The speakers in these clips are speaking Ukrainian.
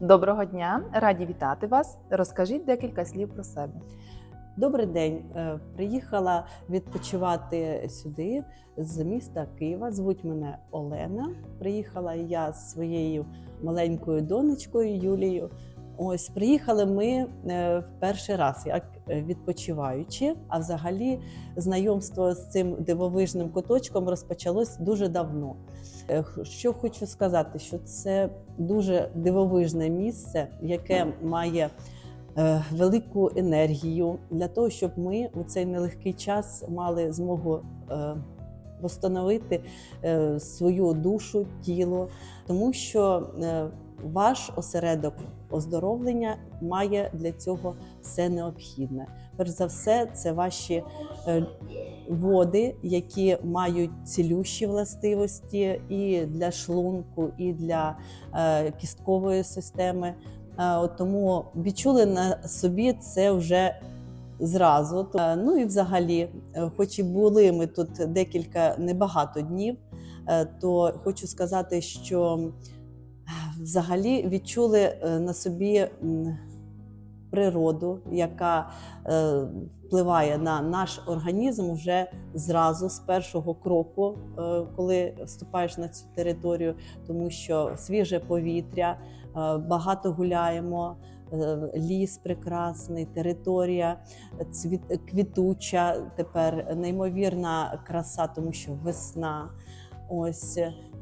Доброго дня, раді вітати вас. Розкажіть декілька слів про себе. Добрий день. Е, Приїхала відпочивати сюди з міста Києва. Звуть мене Олена. Приїхала я з своєю маленькою донечкою Юлією. Ось приїхали ми е, в перший раз, як відпочиваючи. А взагалі знайомство з цим дивовижним куточком розпочалось дуже давно. Е, Що хочу сказати, що це дуже дивовижне місце, яке має е, велику енергію для того, щоб ми у цей нелегкий час мали змогу восстановити е, свою душу, тіло, тому що е, ваш осередок оздоровлення має для цього все необхідне. Перш за все, це ваші е, води, які мають цілющі властивості і для шлунку, і для кісткової системи. Тому відчули на собі це вже зразу. Е, Ну і взагалі, е, хоч і були ми тут декілька небагато днів, е, то хочу сказати, що взагалі відчули на собі природу, яка впливає на наш організм вже зразу з першого кроку, коли вступаєш на цю територію, тому що свіже повітря, багато гуляємо. Е, Ліс прекрасний, територія цвіт, квітуча, тепер неймовірна краса, тому що весна. Ось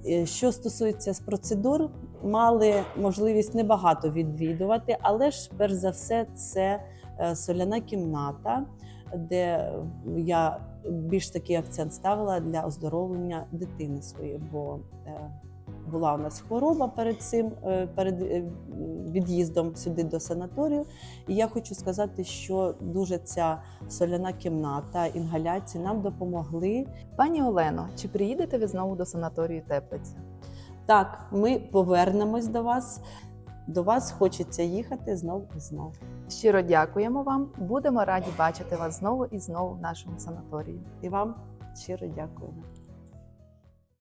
Е, що стосується з процедур, мали можливість небагато відвідувати, але ж перш за все, це е, соляна кімната, де я більш такий акцент ставила для оздоровлення дитини своєї, бо була у нас хвороба перед цим, е, перед е, від'їздом сюди до санаторію. І я хочу сказати, що дуже ця соляна кімната, інгаляції нам допомогли. Пані Олено, чи приїдете ви знову до санаторію Теплиця? Так, ми повернемось до вас. До вас хочеться їхати знов і знов. Щиро дякуємо вам. Будемо раді бачити вас знову і знову в нашому санаторії. І вам щиро дякуємо.